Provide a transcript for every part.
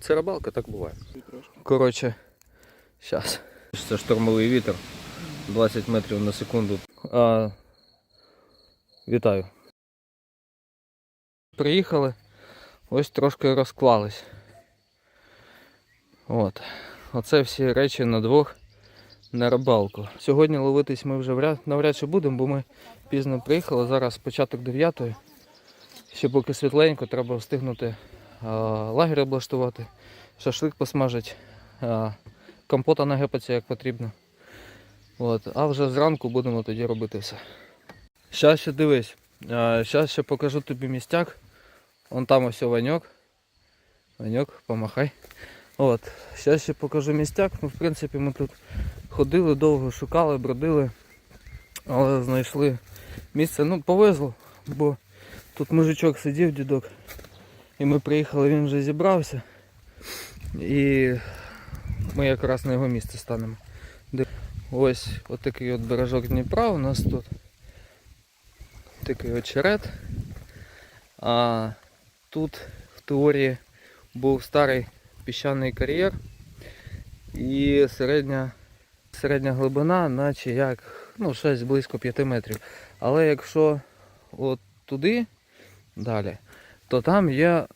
Це рибалка, так буває. Коротше, зараз. Це штормовий вітер. 20 метрів на секунду. А, вітаю. Приїхали. Ось трошки розклались. От. Оце всі речі на двох на рибалку. Сьогодні ловитись ми вже вряд, навряд чи будемо, бо ми пізно приїхали. Зараз початок 9 Ще поки світленько, треба встигнути лагерь облаштувати, шашлик посмажить, компота нагепаться як потрібно. От. А вже зранку будемо тоді робити все. Зараз ще дивись. Зараз ще покажу тобі містяк. Вон там ось Ваньок. Ваньок, помахай. От. Зараз ще покажу містяк. Ну, в принципі, ми тут ходили довго, шукали, бродили, але знайшли місце. Ну, повезло, бо тут мужичок сидів, дідок. І ми приїхали, він вже зібрався. І ми якраз на його місце станемо. Ось отакий от бережок Дніпра у нас тут. Такий очерет. А тут в теорії був старий піщаний кар'єр і середня, середня глибина, наче як ну, щось близько 5 метрів. Але якщо от туди далі, то там є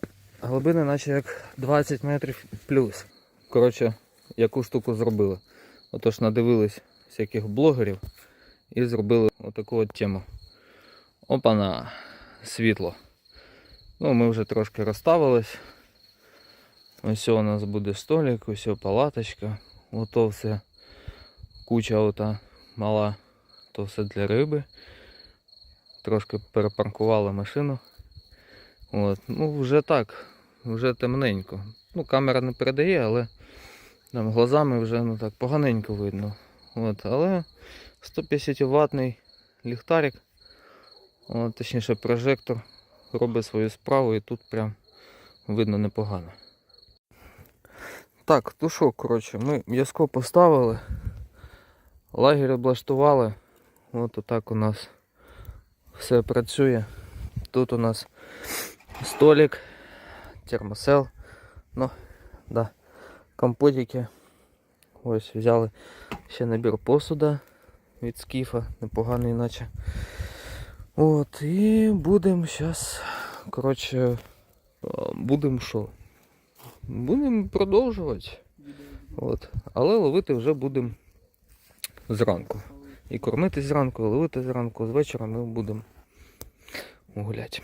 глибини, наче як 20 метрів плюс. Коротше, яку штуку зробили. Отож надивились всяких блогерів і зробили отаку от тему. Опана, світло. Ну, ми вже трошки розставились. Ось у нас буде столик, ось палаточка. Ото все куча ота мала, то все для риби. Трошки перепаркували машину. От. Ну, вже так, вже темненько. Ну, камера не передає, але там глазами вже ну так поганенько видно. От. Але 150 ватний ліхтарик, от, точніше прожектор, робить свою справу і тут прям видно непогано. Так, ну що, коротше, ми м'язко поставили, лагерь облаштували. От отак у нас все працює. Тут у нас столик, термосел, ну, да, компотики. Ось взяли ще набір посуда від скіфа, непоганий наче. От, і будемо зараз, коротше, будемо що? Будемо продовжувати. От. Але ловити вже будемо зранку. І кормити зранку, і ловити зранку, з вечора ми будемо гуляти.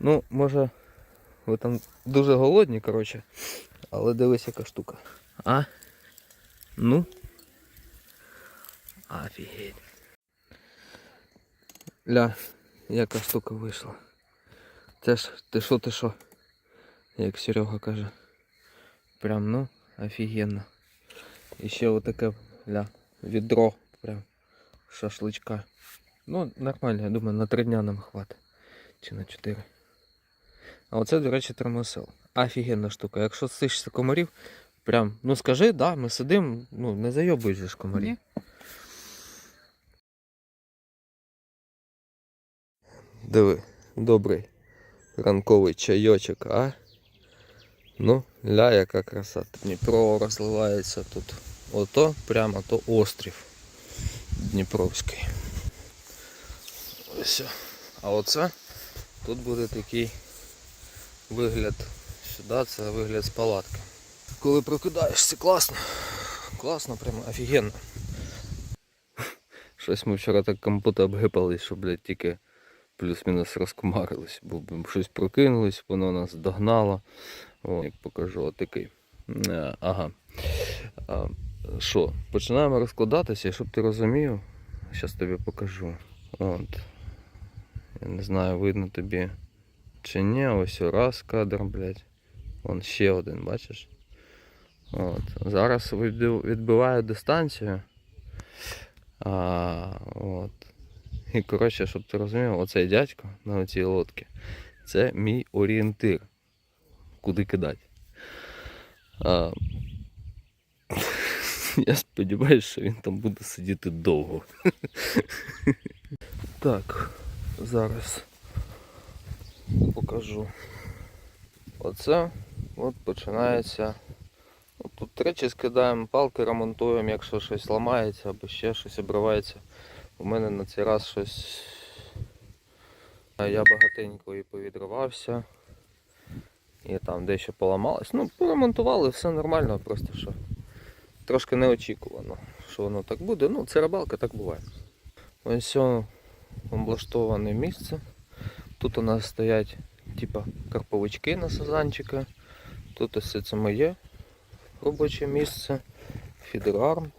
Ну, може, ви там дуже голодні, коротше. Але дивись, яка штука. А? Ну? Офігеть. Ля, яка штука вийшла. Це ж ти що, ти що? Як Серега каже. Прям ну, офігенно. І ще отаке ля, відро прям шашличка. Ну, нормально, я думаю, на три дня нам хватить. Чи на чотири. А оце, до речі, термосел. Офігенна штука. Якщо стишся комарів, прям, ну скажи, да, ми сидимо, ну не зайобуєш же ж комарів. Ні. Диви, добрий ранковий чайочок, а? Ну, ля, яка краса. Дніпро розливається тут. Ото прямо то острів Дніпровський. Ось. А оце тут буде такий вигляд сюди, це вигляд з палатки. Коли прокидаєшся, класно. Класно, прямо офігенно. Щось ми вчора так компота обгипались, що, блядь, тільки плюс-мінус розкумарились, бо щось прокинулись, воно нас догнало. О, як покажу, отакий. Е, Ага. Що, починаємо розкладатися, щоб ти розумів, зараз тобі покажу. От. Я не знаю, видно тобі чи ні, ось раз кадр, блядь. Вон ще один, бачиш? От. Зараз відбиваю дистанцію. А, от. І коротше, щоб ти розумів, оцей дядько на цій лодці, це мій орієнтир. Куди кидати. А, я сподіваюся, що він там буде сидіти довго. Так, зараз покажу. Оце От починається. Тут тричі скидаємо, палки ремонтуємо, якщо щось ламається або ще щось обривається. У мене на цей раз щось. Я багатенько і повідривався. І там дещо поламалось. Ну, поремонтували, все нормально, просто що. Трошки неочікувано, що воно так буде. Ну, це рибалка, так буває. Ось облаштоване місце. Тут у нас стоять типа карповички на сазанчика. Тут ось це моє робоче місце. Фідерарм.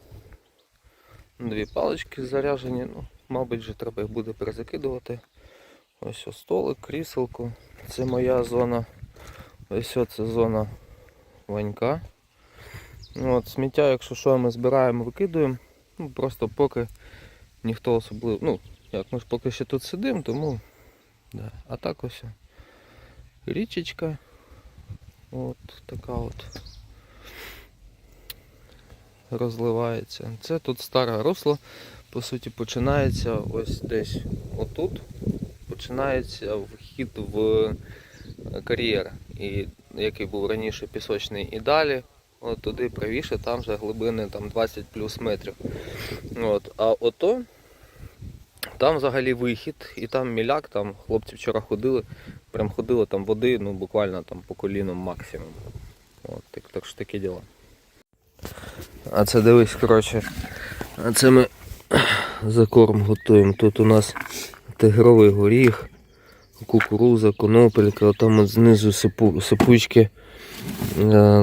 Дві палички заряжені. Ну, мабуть, вже треба їх буде перезакидувати. Ось ось столик, кріселку. Це моя зона. Ось ось це зона ванька. Ну, от, сміття, якщо що, ми збираємо, викидуємо. Ну, просто поки ніхто особливо. Ну, як ми ж поки ще тут сидимо, тому. Да. А так ось річечка. От така от розливається. Це тут старе русло, по суті, починається ось десь отут. Починається вхід в е, кар'єр, який був раніше пісочний, і далі. От туди правіше, там вже глибини там 20 плюс метрів. От. А ото там взагалі вихід, і там міляк, там хлопці вчора ходили, прям ходили там води, ну буквально там по коліном максимум. От, так, так що такі діла. А це дивись, коротше. А це ми за корм готуємо. Тут у нас тигровий горіх, кукуруза, конопелька, а там от знизу сипу, сипучки. Е,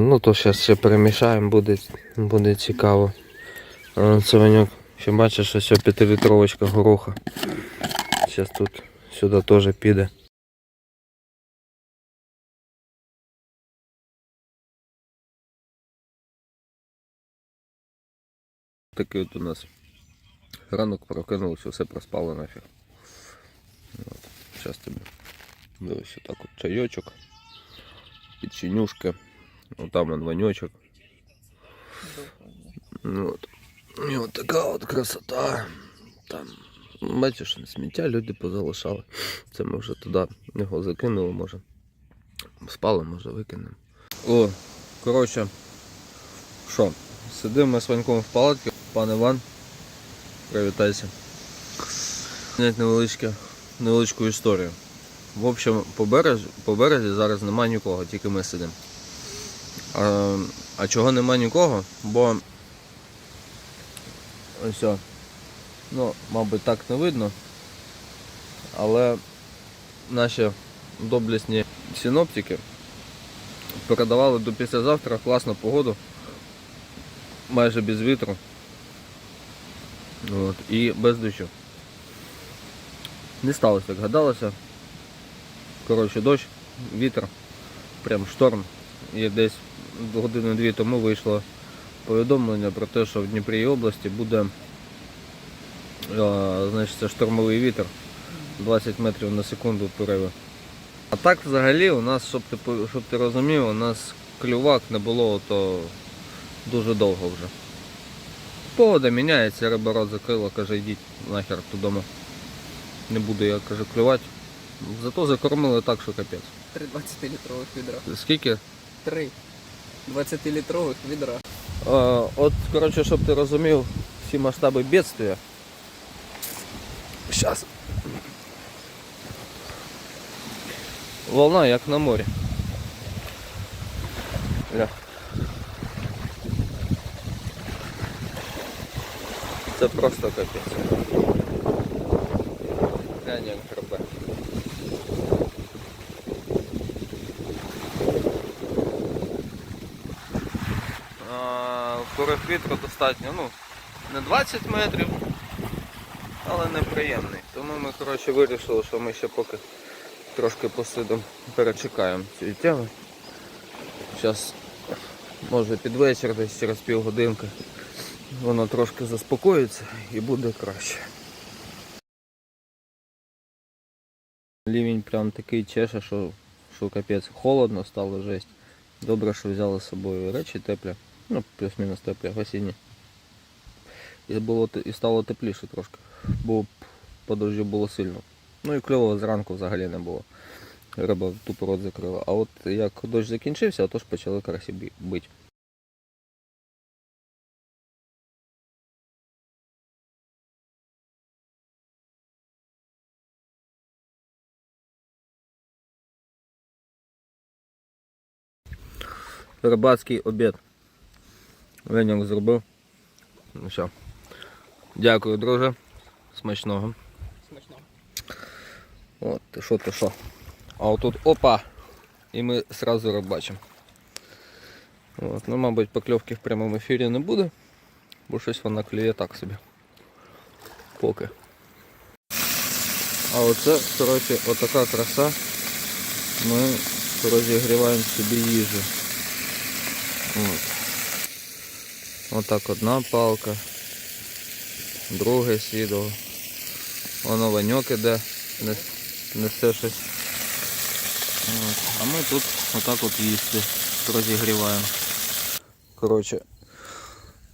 ну то зараз ще перемішаємо, буде, буде цікаво. Це ще бачиш, ось 5-літровочка гороха. Зараз тут сюди теж піде. Такий от у нас ранок прокинувся, все проспало нафіг. От. Зараз тобі дивись отак от чайочок, печенюшка, отам он ваньочок. Ну, От. І от така от красота. Там, бачиш, сміття люди позалишали. Це ми вже туди його закинули, може. Спали, може викинемо. О, коротше, що, сидимо ми з Ваньком в палатці, пан Іван, привітайся. Невеличке, невеличку історію. В общем, по березі, по березі зараз немає нікого, тільки ми сидимо. А, а чого нема нікого? Бо ось, ну, мабуть, так не видно. Але наші доблесні синоптики передавали до післязавтра класну погоду, майже без вітру. От, і без дощу. Не сталося, як гадалося. Коротше, дощ, вітер, прям шторм. І десь години-дві тому вийшло повідомлення про те, що в Дніпрі області буде е, значить, штормовий вітер 20 метрів на секунду пориви. А так взагалі у нас, щоб ти, щоб ти розумів, у нас клювак не було то дуже довго вже. Погода міняється, риба рот закрила, каже, йдіть нахер додому. Не буду я каже клювати. Зато закормили так, що капець. Три 20-літрових відра. Скільки? Три 20-літрових відра. А, от, коротше, щоб ти розумів всі масштаби бедствия. Сейчас. Волна як на морі. Ля. Це просто капець. Глянь, як гребе. Вітру достатньо, ну, не 20 метрів, але неприємний. Тому ми коротше, вирішили, що ми ще поки трошки посидимо, перечекаємо цієї теми. Зараз, може під вечір, десь через півгодинки, воно трошки заспокоїться і буде краще. Лівень прям такий чеше, що, що капець холодно стало жесть. Добре, що взяли з собою речі теплі. Ну, плюс-мінус теплі, осінні. І, було, і стало тепліше трошки, бо по було сильно. Ну і кльово зранку взагалі не було. риба тупо рот закрила. А от як дощ закінчився, то ж почали карасі бити. Рибацький обід. Веньок зробив. Ну все. Дякую, друже. Смачного. Смачно. От, ти що, ти що. А отут опа! І ми сразу рибачимо. От, ну, мабуть, покльовки в прямому ефірі не буде, бо щось вона клює так собі. Поки. А оце, коротше, отака краса. Ми розігріваємо собі їжу. От. Отак одна палка, друге сідало. Воно ваньок іде, нес- несе щось. От. А ми тут отак от їсти розігріваємо. Коротше,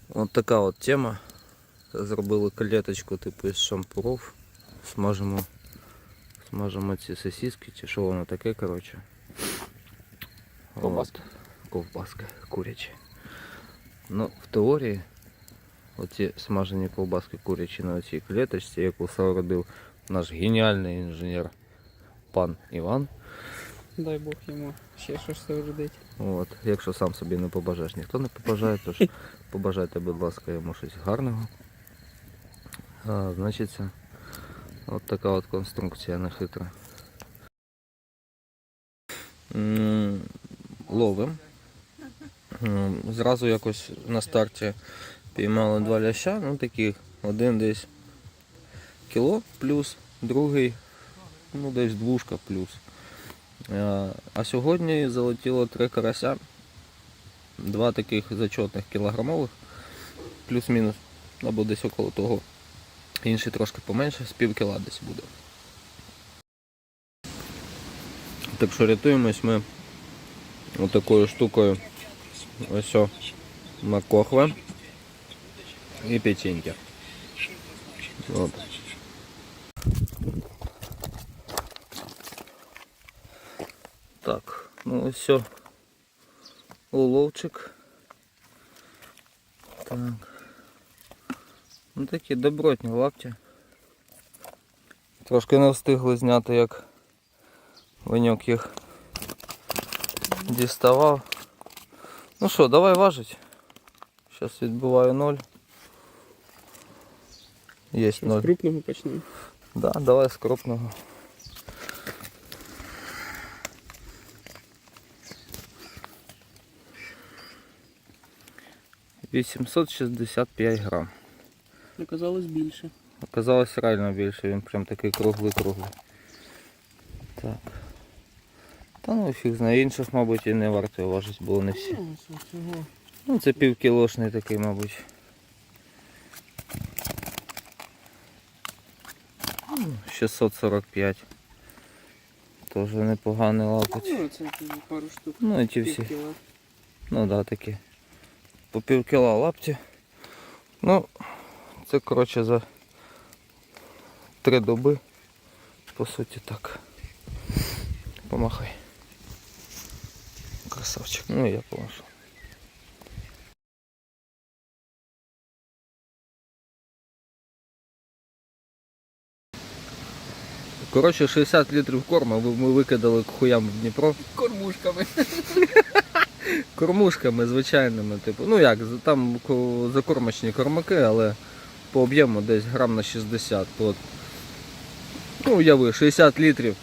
от така от тема. Зробили клеточку типу із шампуров. Смажимо, смажимо ці сосиски, чи що воно таке, коротше. Ковбаски. От. Ковбаски курячі. Ну, в теорії оці смажені ковбаски курячі на цій клеточці, яку соорудив наш геніальний інженер пан Іван. Дай Бог йому ще щось завждить. От, якщо сам собі не побажаєш, ніхто не побажає, тож побажайте, будь ласка, йому щось гарного. А, значить, от така от конструкція нехитра. Ловим. Зразу якось на старті піймали два ляща, ну таких, один десь кіло плюс, другий, ну десь двушка плюс. Е, А сьогодні залетіло три карася, два таких зачетних кілограмових, плюс-мінус, або десь около того. Інший трошки поменше, з пів кіла десь буде. Так що рятуємось ми отакою штукою. Ось о, макохва і печеньки. От. Так, ну ось все. Уловчик. Так. Ну такі добротні лапті. Трошки не встигли зняти, як виньок їх діставав. Ну що, давай важить. Зараз відбиваю ноль. Є З ноль. крупного почнемо. Да, давай з крупного. Вісімсот шістдесят п'ять грам. Оказалось більше. Оказалось реально більше, він прям такий круглий-круглий. Так. Та ну фіг знає, інших, мабуть, і не варто важити, бо не всі. Ну, це. Ну півкілошний такий, мабуть. Ну, 645. Теж непоганий лапоть. Ну, це пару штук. Ну і ті всі. Ну да, такі. По пів кіла лапті. Ну, це коротше за три доби. По суті так. Помахай. Красавчик. Ну я помашу. Коротше, 60 літрів корму ми викидали к хуям в Дніпро. Кормушками. Кормушками звичайними, типу. Ну як, там ко- закормочні кормаки, але по об'єму десь грам на 60. То От. Ну, уяви, 60 літрів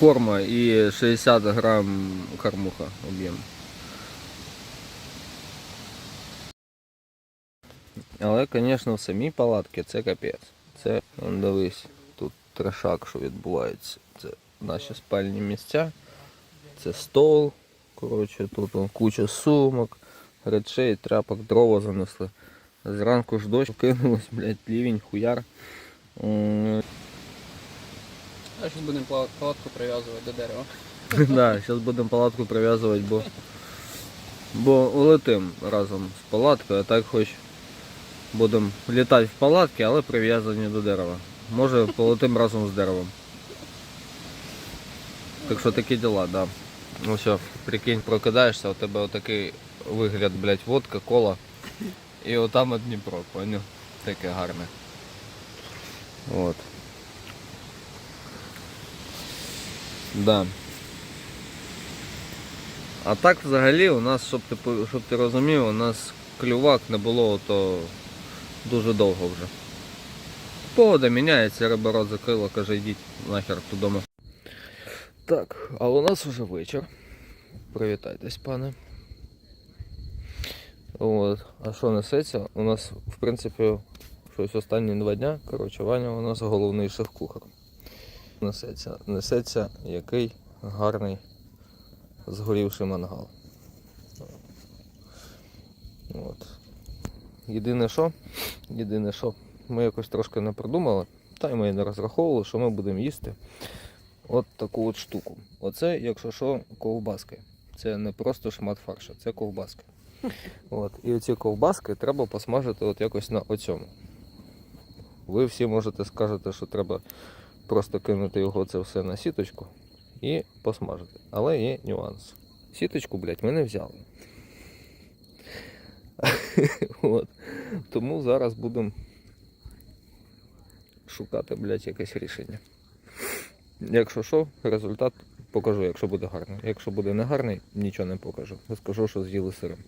корма і 60 грам кормуха об'єм. Але, звісно, в самій палатці це капець. Це, дивись, тут трешак, що відбувається. Це наші спальні місця. Це стол. Коротше, тут куча сумок, речей, тряпок, дрова занесли. Зранку ж дощ кинулось, блядь, лівень, хуяр. А зараз будемо палатку прив'язувати до дерева. Да, зараз будемо палатку прив'язувати, бо, бо улетим разом з палаткою, а так хоч будемо літати в палатки, але прив'язані до дерева. Може полетим разом з деревом. Так що такі діла, да. Ну все, прикинь, прокидаєшся, у тебе отакий вигляд, блядь, водка, кола. І отам от Дніпро, поняв? Таке гарне. От. Да. А так взагалі у нас, щоб ти, щоб ти розумів, у нас клювак не було то дуже довго вже. Погода міняється, риба рот закрила, каже, йдіть нахер додому. Так, а у нас вже вечір. Привітайтесь, пане. От. А що несеться? У нас, в принципі, щось останні два дня, коротше, Ваня у нас головний шеф-кухар. Несеться. Несеться який гарний згорівший мангал. От. Єдине що, єдине що, ми якось трошки не придумали, та й ми не розраховували, що ми будемо їсти от таку от штуку. Оце, якщо що, ковбаски. Це не просто шмат фарша, це ковбаски. От. І оці ковбаски треба посмажити от якось на оцьому. Ви всі можете скажете, що треба просто кинути його це все на сіточку і посмажити. Але є нюанс. Сіточку, блядь, ми не взяли. От. Тому зараз будемо шукати, блядь, якесь рішення. Якщо що, результат покажу, якщо буде гарний. Якщо буде не гарний, нічого не покажу. Скажу, що з'їли сирим.